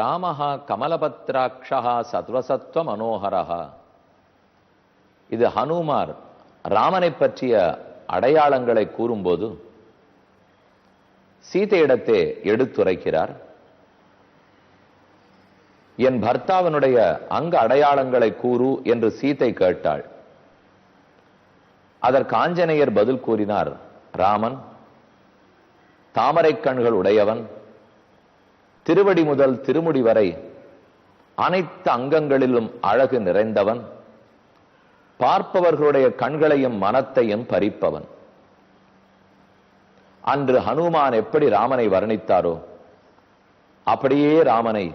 ராமஹா கமலபத்ராட்சா சத்வசத்வ மனோகரா இது ஹனுமார் ராமனை பற்றிய அடையாளங்களை கூறும்போது சீதையிடத்தை எடுத்துரைக்கிறார். என் பர்த்தாவினுடைய அங்க அடையாளங்களை கூறு என்று சீதை கேட்டாள். அதற்கு ஆஞ்சநேயர் பதில் கூறினார் ராமன் தாமரை கண்கள் உடையவன் திருவடி முதல் திருமுடி வரை அனைத்து அங்கங்களிலும் அழகு நிறைந்தவன் பார்ப்பவர்களுடைய கண்களையும் மனத்தையும் பறிப்பவன். அன்று ஹனுமான் எப்படி ராமனை வர்ணித்தாரோ அப்படியே ராமனை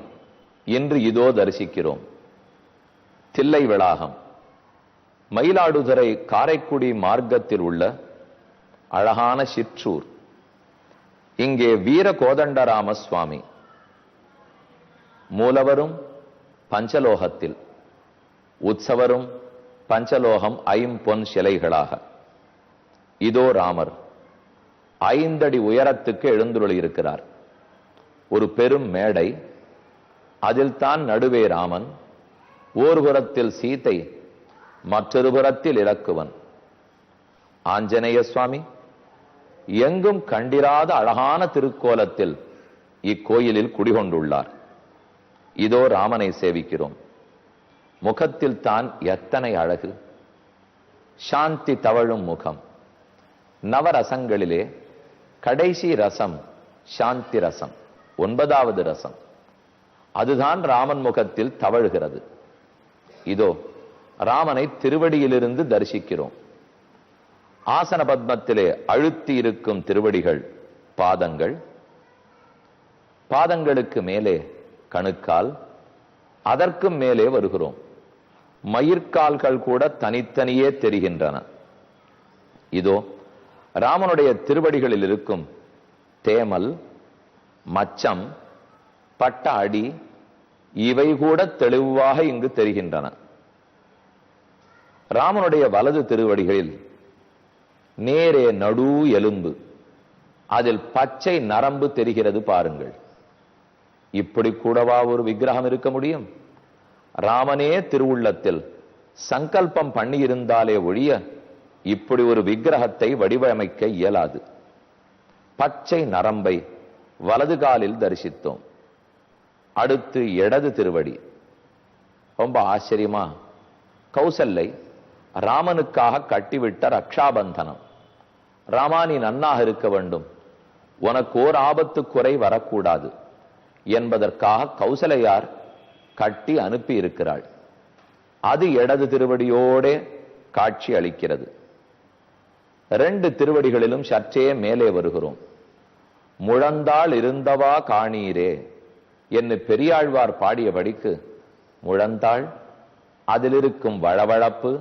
இன்று இதோ தரிசிக்கிறோம். தில்லை விளாகம். மயிலாடுதுறை காரைக்குடி மார்க்கத்தில் உள்ள அழகான சிற்றூர். இங்கே வீர கோதண்டராம சுவாமி. மூலவரும் பஞ்சலோகத்தில் உற்சவரும் பஞ்சலோகம் ஐம்பொன் சிலைகளாக. இதோ ராமர் ஐந்தடி உயரத்துக்கு எழுந்துருளி இருக்கிறார் ஒரு பெரும் மேடை அதில் தான் நடுவே ராமன் ஓர் சீத்தை சீதை மற்றொரு புறத்தில் இலக்குவன். ஆஞ்சநேய சுவாமி எங்கும் கண்டிராத அழகான திருக்கோலத்தில் இக்கோயிலில் குடிகொண்டுள்ளார். இதோ ராமனை சேவிக்கிறோம். முகத்தில் தான் எத்தனை அழகு. சாந்தி தவழும் முகம். நவரசங்களிலே கடைசி ரசம் சாந்தி ரசம் ஒன்பதாவது ரசம். அதுதான் ராமன் முகத்தில் தவழுகிறது. இதோ ராமனை திருவடியிலிருந்து தரிசிக்கிறோம். ஆசன பத்மத்திலே அழுத்தி இருக்கும் திருவடிகள் பாதங்கள். பாதங்களுக்கு மேலே கணுக்கால் அதற்கும் மேலே வருகிறோம். மயிர்கால்கள் கூட தனித்தனியே தெரிகின்றன. இதோ ராமனுடைய திருவடிகளில் இருக்கும் தேமல் மச்சம் பட்ட அடி இவை கூட தெளிவாக இங்கு தெரிகின்றன. ராமனுடைய வலது திருவடிகளில் நேரே நடு எலும்பு அதில் பச்சை நரம்பு தெரிகிறது பாருங்கள். இப்படி கூடவா ஒரு விக்கிரகம் இருக்க முடியும்? ராமனே திருவுள்ளத்தில் சங்கல்பம் பண்ணியிருந்தாலே ஒழிய இப்படி ஒரு விக்கிரகத்தை வடிவமைக்க இயலாது. பச்சை நரம்பை வலது காலில் தரிசித்தோம். அடுத்து இடது திருவடி. ரொம்ப ஆச்சரியமா. கௌசல்லை ராமனுக்காக கட்டிவிட்ட ரக்ஷாபந்தனம். ராமா நீ நன்னாக இருக்க வேண்டும். உனக்கு ஓர் ஆபத்து குறை வரக்கூடாது. என்பதற்காக கௌசலையார் கட்டி அனுப்பி இருக்கிறாள். அது இடது திருவடியோடே காட்சி அளிக்கிறது. ரெண்டு திருவடிகளிலும் சற்றே மேலே வருகிறோம். முழந்தாள் இருந்தவா காணீரே என்று பெரியாழ்வார் பாடியபடிக்கு முழந்தாள் அதிலிருக்கும் வளவளப்பு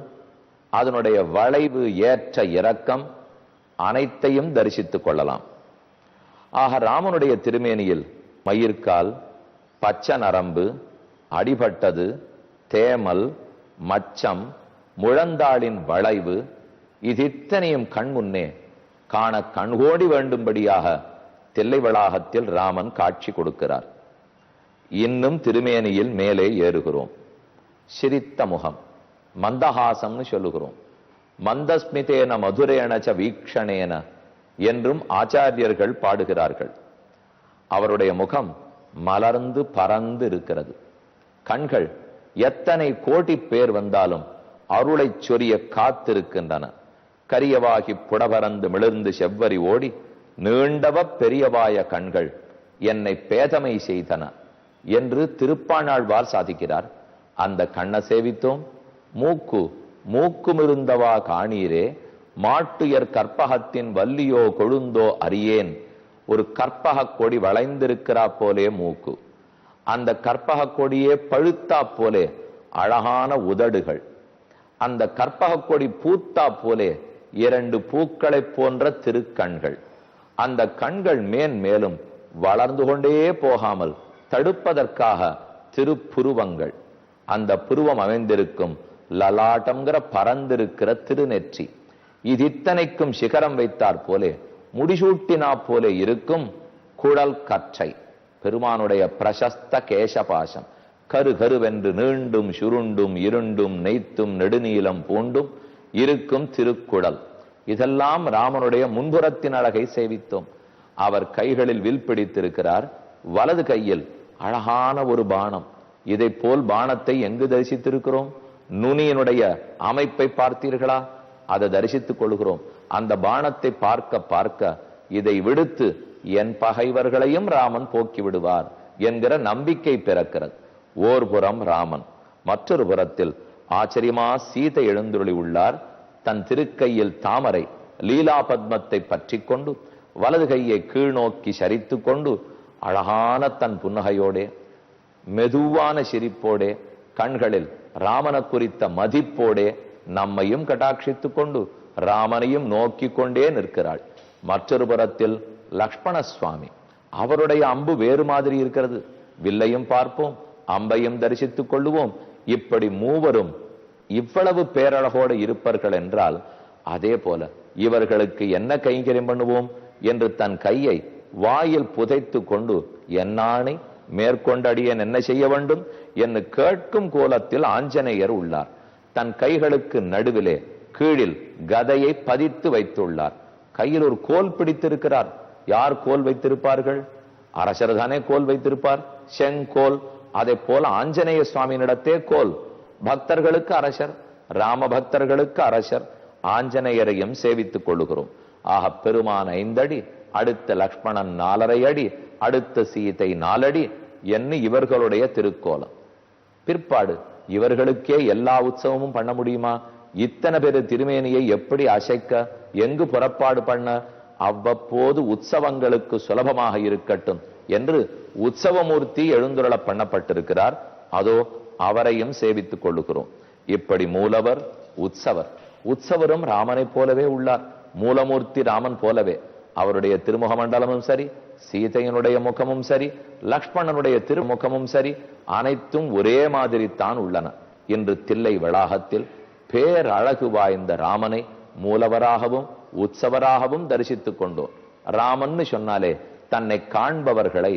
அதனுடைய வளைவு ஏற்ற இறக்கம் அனைத்தையும் தரிசித்துக் கொள்ளலாம். ஆக ராமனுடைய திருமேனியில் மயிர்கால் பச்சை நரம்பு அடிபட்டது தேமல் மச்சம் முழந்தாளின் வளைவு இது இத்தனையும் கண் முன்னே காண கண்கோடி வேண்டும்படியாக தில்லை வளாகத்தில் ராமன் காட்சி கொடுக்கிறார். இன்னும் திருமேனியில் மேலே ஏறுகிறோம். சிரித்த முகம் மந்தஹாசம்னு சொல்லுகிறோம். மந்தஸ்மிதேன மதுரேனச்ச வீக்ஷணேன என்றும் ஆச்சாரியர்கள் பாடுகிறார்கள். அவருடைய முகம் மலர்ந்து பறந்து இருக்கிறது. கண்கள் எத்தனை கோடி பேர் வந்தாலும் அருளை சொரிய காத்திருக்கின்றன. கரியவாகி புடபரந்து மிளர்ந்து செவ்வரி ஓடி நீண்டவ பெரியவாய கண்கள் என்னை பேதமை செய்தன என்று திருப்பாணாழ்வார் சாதிக்கிறார். அந்த கண்ணை சேவித்தோம். மூக்கு மூக்குமிருந்தவா காணீரே மாட்டுயர் கற்பகத்தின் வல்லியோ கொழுந்தோ அறியேன். ஒரு கற்பக கொடி வளைந்திருக்கிறா போலே மூக்கு. அந்த கற்பக கொடியே பழுத்தா போலே அழகான உதடுகள். அந்த கற்பக கொடி பூத்தா போலே இரண்டு பூக்களை போன்ற திருக்கண்கள். அந்த கண்கள் மேன் மேலும் வளர்ந்து கொண்டே போகாமல் தடுப்பதற்காக திருப்புருவங்கள். அந்த புருவம் அமைந்திருக்கும் லலாட்டம்ங்கிற பறந்திருக்கிற திருநெற்றி. இது இத்தனைக்கும் சிகரம் வைத்தார் போலே முடிசூட்டினா போல இருக்கும் குழல் கற்றை பெருமானுடைய பிரசஸ்த கேசபாசம். கரு கருவென்று நீண்டும் சுருண்டும் இருண்டும் நெய்த்தும் நெடுநீளம் பூண்டும் இருக்கும் திருக்குடல். இதெல்லாம் ராமனுடைய முன்புறத்தின் அழகை சேவித்தோம். அவர் கைகளில் வில் பிடித்திருக்கிறார். வலது கையில் அழகான ஒரு பானம். இதை போல் பானத்தை எங்கு தரிசித்திருக்கிறோம்? நுனியினுடைய அமைப்பை பார்த்தீர்களா? அதை தரிசித்துக் கொள்கிறோம். அந்த பானத்தை பார்க்க பார்க்க இதை விடுத்து என் பகைவர்களையும் ராமன் போக்கி விடுவார் என்கிற நம்பிக்கை பிறக்கிறது. ஓர் புறம் ராமன். மற்றொரு புறத்தில் ஆச்சரியமா சீதை எழுந்துருளி உள்ளார். தன் திருக்கையில் தாமரை லீலா பத்மத்தை பற்றி கொண்டு வலது கையை கீழ் நோக்கி சரித்து கொண்டு அழகான தன் புன்னகையோடே மெதுவான சிரிப்போடே கண்களில் ராமன குறித்த மதிப்போடே நம்மையும் கட்டாட்சித்துக் கொண்டு ராமனையும் நோக்கி கொண்டே நிற்கிறாள். மற்றொரு புறத்தில் லக்ஷ்மண சுவாமி அவருடைய அம்பு வேறு மாதிரி இருக்கிறது. வில்லையும் பார்ப்போம் அம்பையும் தரிசித்துக் கொள்ளுவோம். இப்படி மூவரும் இவ்வளவு பேரழகோடு இருப்பார்கள் என்றால் அதே போல இவர்களுக்கு என்ன கைங்கரியம் பண்ணுவோம் என்று தன் கையை வாயில் புதைத்து கொண்டு என்னானை மேற்கொண்டடியன் என்ன செய்ய வேண்டும்? என்று கேட்கும் கோலத்தில் ஆஞ்சநேயர் உள்ளார். தன் கைகளுக்கு நடுவிலே கீழில் கதையை பதித்து வைத்துள்ளார். கையில் ஒரு கோல் பிடித்திருக்கிறார். யார் கோல் வைத்திருப்பார்கள்? அரசர் தானே கோல் வைத்திருப்பார். செங்கோல் அதை போல ஆஞ்சநேய சுவாமியினிடத்தே கோல். பக்தர்களுக்கு அரசர் ராம பக்தர்களுக்கு அரசர் ஆஞ்சநேயரையும் சேவித்துக் கொள்ளுகிறோம். ஆக பெருமான் ஐந்தடி அடுத்த லக்ஷ்மணன் நாலரை அடி அடுத்த சீதை நாலடி என்ன இவர்களுடைய திருக்கோலம். பிற்பாடு இவர்களுக்கே எல்லா உற்சவமும் பண்ண முடியுமா? இத்தனை பேர் திருமேனியை எப்படி அசைக்க எங்கு புறப்பாடு பண்ண? அவ்வப்போது உற்சவங்களுக்கு சுலபமாக இருக்கட்டும் என்று உற்சவமூர்த்தி எழுந்துருள பண்ணப்பட்டிருக்கிறார். அதோ அவரையும் சேவித்துக் கொள்ளுகிறோம். இப்படி மூலவர் உற்சவர். உற்சவரும் ராமனைப் போலவே உள்ளார். மூலமூர்த்தி ராமன் போலவே. அவருடைய திருமுக மண்டலமும் சரி சீதையனுடைய முகமும் சரி லக்ஷ்மணனுடைய திருமுகமும் சரி அனைத்தும் ஒரே மாதிரி தான் உள்ளன. இன்று தில்லை வளாகத்தில் பேரழகு வாய்ந்த ராமனை மூலவராகவும் உற்சவராகவும் தரிசித்துக் கொண்டோம். ராமன்னு சொன்னாலே தன்னை காண்பவர்களை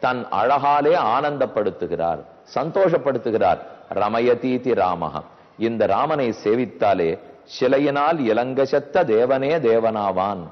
தன் அழகாலே ஆனந்தப்படுத்துகிறார் சந்தோஷப்படுத்துகிறார். ரமயதீதி ராமஹ. இந்த ராமனை சேவித்தாலே சிலையினால் இளங்கசத்த தேவனே தேவனாவான்.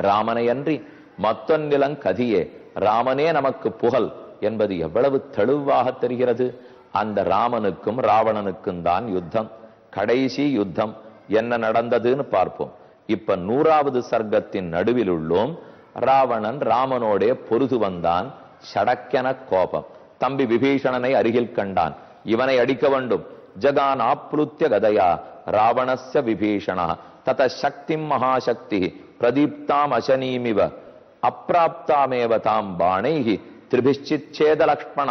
ராமனை அன்றி மத்தொன்னிலங் கதியே. ராமனே நமக்கு புகழ் என்பது எவ்வளவு தெளிவாக தெரிகிறது. அந்த ராமனுக்கும் ராவணனுக்கும் தான் யுத்தம். கடைசி யுத்தம். என்ன நடந்ததுன்னு பார்ப்போம். இப்ப நூறாவது சர்க்கத்தின் நடுவில் உள்ளோம் ராவணன் ராமனோடே பொருது வந்தான். சடக்கென கோபம். தம்பி விபீஷணனை அருகில் கண்டான். இவனை அடிக்க வேண்டும். ஜகான் ஆப்ளுத்திய கதையா ராவணஸ்ய விபீஷணா. தத சக்தி மகாசக்தி பிரதீப்தாம் அசனீமிவ அப்பிராப்தாமேவ தாம் பாணைகி திரிபிச்சிச்சேத லக்ஷ்மண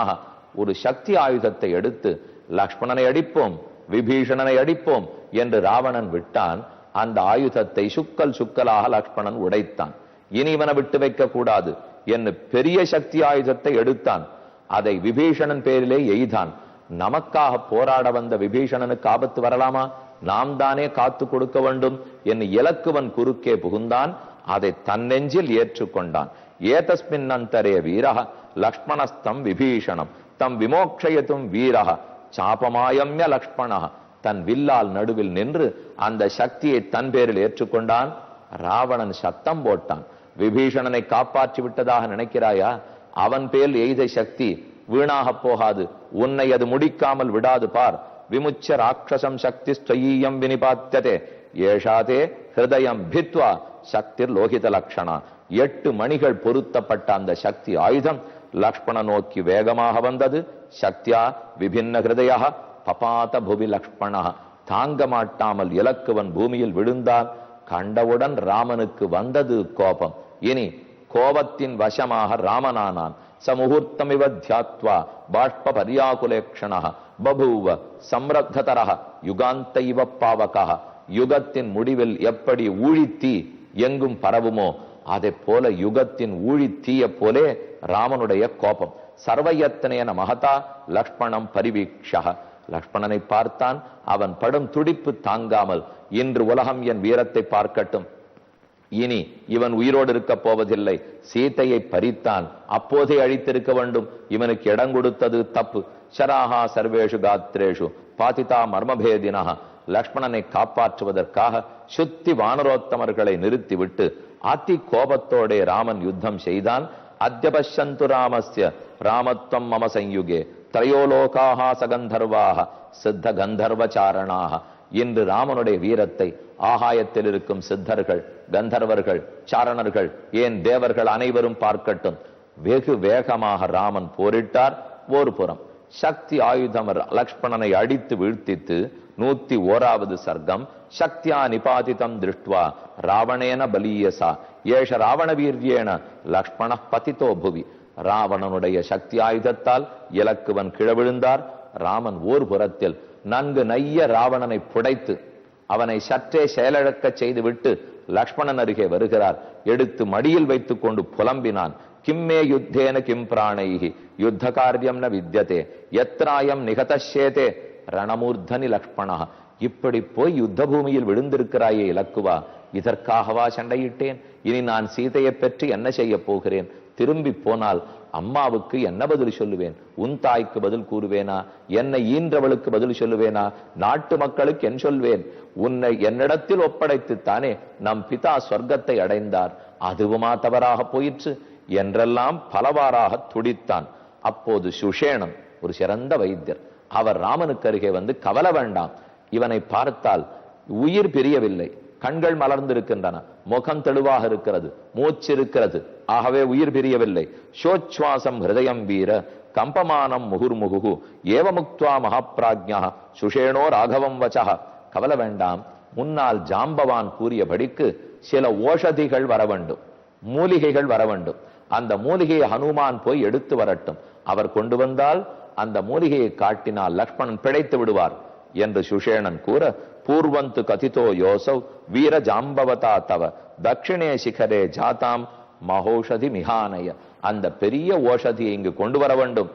ஒரு சக்தி ஆயுதத்தை எடுத்து லக்ஷ்மணனை அடிப்போம் விபீஷணனை அடிப்போம் என்று ராவணன் விட்டான் அந்த ஆயுதத்தை சுக்கல் சுக்கலாக லக்ஷ்மணன் உடைத்தான். இனி இவனை விட்டு வைக்க கூடாது என்று பெரிய சக்தி ஆயுதத்தை எடுத்தான். அதை விபீஷணன் பேரிலே எய்தான். நமக்காக போராட வந்த விபீஷணனுக்கு ஆபத்து வரலாமா? நாம் தானே காத்து கொடுக்க வேண்டும் என் இலக்குவன் குறுக்கே புகுந்தான் அதை தன்னெஞ்சில் ஏற்றுக்கொண்டான். ஏதஸ்மின் அந்தரே வீரக லக்ஷ்மணஸ்தம் விபீஷணம் தம் விமோக்ஷயத்தும் வீரக சாபமாயம்ய லக்ஷ்மண தன் வில்லால் நடுவில் நின்று அந்த சக்தியை தன் பேரில் ஏற்றுக்கொண்டான். ராவணன் சத்தம் போட்டான். விபீஷணனை காப்பாற்றி விட்டதாக நினைக்கிறாயா? அவன் பேர் எய்த சக்தி வீணாக போகாது. உன்னை அது முடிக்காமல் விடாது பார். விமுச்ச ராட்சசம் சக்தி ஸ்வயீயம் வினிபாத்தியதே ஏஷாதே ஹிருதயம் பித்வா சக்தி லோகித லக்ஷணா எட்டு மணிகள் பொருத்தப்பட்ட அந்த சக்தி ஆயுதம்। லக்ஷ்மண நோக்கி வேகமாக வந்தது। சக்தியா விபின்ன ஹிருதயா பபாத புவி லக்ஷ்மணா தாங்க மாட்டாமல் இலக்குவன் பூமியில் விழுந்தான்। கண்டவுடன் ராமனுக்கு வந்தது கோபம்। இனி கோபத்தின் வசமாக ராமனானான்। சமுகூர்த்தமிவ தியாத்வா। பாஷ்ப பரியாகுலேக்ஷணா பபூவ சம்ரத்ததர யுகாந்த இவ பாவக யுகத்தின் முடிவில் எப்படி ஊழித்தீ எங்கும் பரவுமோ அதை போல யுகத்தின் ஊழித்தீய போலே ராமனுடைய கோபம். சர்வயத்தனையன மகதா லக்ஷ்மணம் பரிவீக்ஷக. லக்ஷ்மணனை பார்த்தான் அவன் படும் துடிப்பு தாங்காமல் இன்று உலகம் என் வீரத்தை பார்க்கட்டும். இனி இவன் உயிரோடு இருக்க போவதில்லை. சீதையை பறித்தான். அப்போதே அழித்திருக்க வேண்டும். இவனுக்கு இடம் கொடுத்தது தப்பு. சராஹா சர்வேஷு காத்ரேஷு. பாதிதா மர்மபேதினா. லக்ஷ்மணனை காப்பாற்றுவதற்காக சுத்தி வானரோத்தமர்களை நிறுத்திவிட்டு அதி கோபத்தோடே ராமன் யுத்தம் செய்தான். அத்தியபஷந்து ராமஸ்ய. ராமத்வம் மம சயுகே திரையோலோகாக சகந்தர்வாக சித்த கந்தர்வச்சாரணாக இன்று ராமனுடைய வீரத்தை ஆகாயத்தில் இருக்கும் சித்தர்கள் கந்தர்வர்கள் சாரணர்கள் ஏன் தேவர்கள் அனைவரும் பார்க்கட்டும். வெகு வேகமாக ராமன் போரிட்டார் ஒரு புறம். சக்தி ஆயுதம் லக்ஷ்மணனை அடித்து வீழ்த்தித்து நூத்தி ஓராவது சர்க்கம் சக்தியா நிபாதிதம் திருஷ்டுவா ராவணேன பலீயசா ஏஷ ராவண வீரியேன லக்ஷ்மண பதிதோ புவி. ராவணனுடைய சக்தி ஆயுதத்தால் இலக்குவன் கிழவிழுந்தார் ராமன் ஓர் புறத்தில் நன்கு நைய ராவணனை புடைத்து அவனை சற்றே செயலிழக்கச் செய்துவிட்டு லக்ஷ்மணன் அருகே வருகிறார். எடுத்து மடியில் வைத்துக் கொண்டு புலம்பினான். கிம்மே யுத்தேன கிம் பிராணைகி யுத்த காரியம் ந வித்தியதே எத்ராயம் நிகதஷேதே ரணமூர்தனி லக்ஷ்மணா. இப்படி போய் யுத்த பூமியில் விழுந்திருக்கிறாயே இலக்குவா? இதற்காகவா சண்டையிட்டேன்? இனி நான் சீதையை பெற்று என்ன செய்ய போகிறேன்? திரும்பி போனால் அம்மாவுக்கு என்ன பதில் சொல்லுவேன்? உன் தாய்க்கு பதில் கூறுவேனா? என்னை ஈன்றவளுக்கு பதில் சொல்லுவேனா? நாட்டு மக்களுக்கு என் சொல்வேன். உன்னை என்னிடத்தில் ஒப்படைத்துத்தானே நம் பிதா சொர்க்கத்தை அடைந்தார். அதுவுமா தவறாக போயிற்று? என்றெல்லாம் பலவாறாக துடித்தான். அப்போது சுஷேணன் ஒரு சிறந்த வைத்தியர் அவர் ராமனுக்கு அருகே வந்து கவலை வேண்டாம். இவனை பார்த்தால் உயிர் பிரியவில்லை. கண்கள் மலர்ந்திருக்கின்றன. முகம் தெளிவாக இருக்கிறது. மூச்சு இருக்கிறது. ஆகவே உயிர் பிரியவில்லை. சோச்வாசம் ஹிருதயம் வீர கம்பமானம் முகுர்முகு ஏவமுக்துவா மகாப்ராஜ்யா சுஷேணோ ராகவம் வச்சா கவலை வேண்டாம். முன்னால் ஜாம்பவான் கூறியபடிக்கு சில ஓஷதிகள் வர வேண்டும். மூலிகைகள் வர வேண்டும். அந்த மூலிகையை ஹனுமான் போய் எடுத்து வரட்டும். அவர் கொண்டு வந்தால் அந்த மூலிகையை காட்டினால் லக்ஷ்மணன் பிழைத்து விடுவார் என்று சுஷேணன் கூற பூர்வந்து கதிதோ யோசௌ வீர ஜாம்பவதா தவ தட்சிணே சிகரே ஜாதாம் மகோஷதி மிகானய அந்த பெரிய ஓஷதியை இங்கு கொண்டு வர வேண்டும்।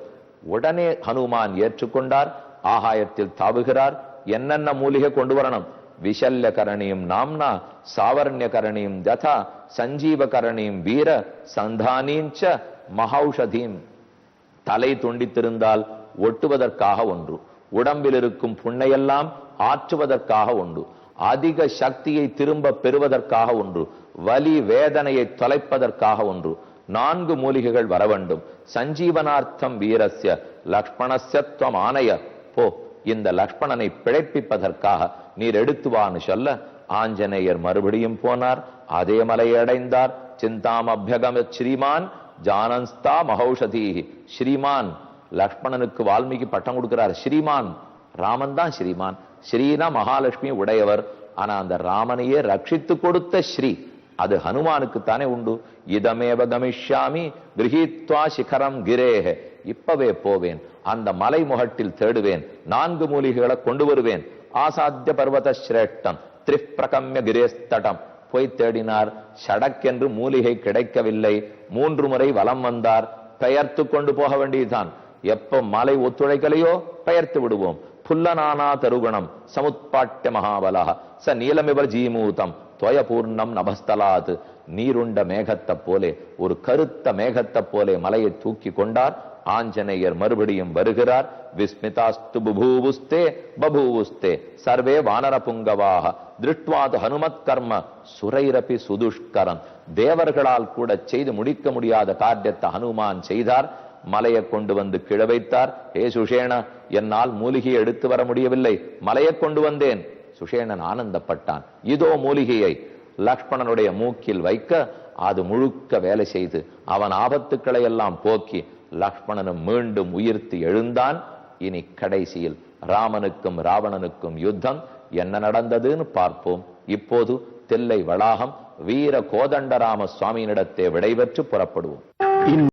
உடனே ஹனுமான் ஏற்றுக்கொண்டார் ஆகாயத்தில் தாவுகிறார் என்னென்ன மூலிகை கொண்டு வரணும் விஷல்ய கரணியும் நாம்னா சாவர்ணிய கரணியும் ததா சஞ்சீவ கரணியும் வீர சந்தானீஞ்ச மகௌஷதீம்। தலை துண்டித்திருந்தால் ஒட்டுவதற்காக ஒன்று। உடம்பில் இருக்கும் புண்ணையெல்லாம் ஆற்றுவதற்காக ஒன்று அதிக சக்தியை திரும்ப பெறுவதற்காக ஒன்று வலி வேதனையை தொலைப்பதற்காக ஒன்று நான்கு மூலிகைகள் வர வேண்டும். சஞ்சீவனார்த்தம் வீரஸ்ய லக்ஷ்மணசத்துவம் ஆணைய போ இந்த லக்ஷ்மணனை பிழைப்பிப்பதற்காக நீர் எடுத்து வான்னு சொல்ல ஆஞ்சநேயர் மறுபடியும் போனார். அதே மலையை அடைந்தார். சிந்தாம் அபியகம ஸ்ரீமான் ஜானன்ஸ்தா மகௌஷதி ஸ்ரீமான் லக்ஷ்மணனுக்கு வால்மீகி பட்டம் கொடுக்கிறார். ஸ்ரீமான் ராமன் தான் ஸ்ரீமான். ஸ்ரீனா மகாலட்சுமி உடையவர். ஆனா அந்த ராமனையே ரட்சித்து கொடுத்த ஸ்ரீ அது ஹனுமானுக்கு தானே உண்டு. இதமேவ கமிஷாமி கிரகித்வா சிகரம் கிரேஹ. இப்பவே போவேன். அந்த மலை முகட்டில் தேடுவேன். நான்கு மூலிகைகளை கொண்டு வருவேன். ஆசாத்திய பர்வத சிரேஷ்டம் திரிப்பிரகம்ய கிரேஸ்தடம். போய் தேடினார் சடக்கென்று மூலிகை கிடைக்கவில்லை. மூன்று முறை வலம் வந்தார். பெயர்த்து கொண்டு போக வேண்டியதுதான். எப்ப மலை ஒத்துழைக்கலையோ பெயர்த்து விடுவோம். புல்லனானா தருகுணம் சமுத்பாட்டிய மகாபலா ச நீலமிவர் ஜீமூதம் துவயபூர்ணம் நபஸ்தலாத். நீருண்ட மேகத்தை போலே ஒரு கருத்த மேகத்தை போலே மலையை தூக்கி கொண்டார். ஆஞ்சநேயர் மறுபடியும் வருகிறார். விஸ்மிதாஸ்து புபூவுஸ்தே பபூவுஸ்தே. சர்வே வானர புங்கவாக திருஷ்டுவாது ஹனுமத் கர்ம சுரைரபி சுதுஷ்கரம். தேவர்களால் கூட செய்து முடிக்க முடியாத காரியத்தை ஹனுமான் செய்தார். மலையை கொண்டு வந்து கிழ வைத்தார். ஏ சுஷேண என்னால் மூலிகையை எடுத்து வர முடியவில்லை. மலையை கொண்டு வந்தேன். சுஷேணன் ஆனந்தப்பட்டான். இதோ மூலிகையை லக்ஷ்மணனுடைய மூக்கில் வைக்க அது முழுக்க வேலை செய்து அவன் ஆபத்துக்களை எல்லாம் போக்கி லக்ஷ்மணனும் மீண்டும் உயிர்த்து எழுந்தான். இனி கடைசியில் ராமனுக்கும் ராவணனுக்கும் யுத்தம். என்ன நடந்ததுன்னு பார்ப்போம். இப்போது தெல்லை வளாகம் வீர கோதண்டராம சுவாமியினிடத்தே விடைபெற்று புறப்படுவோம்.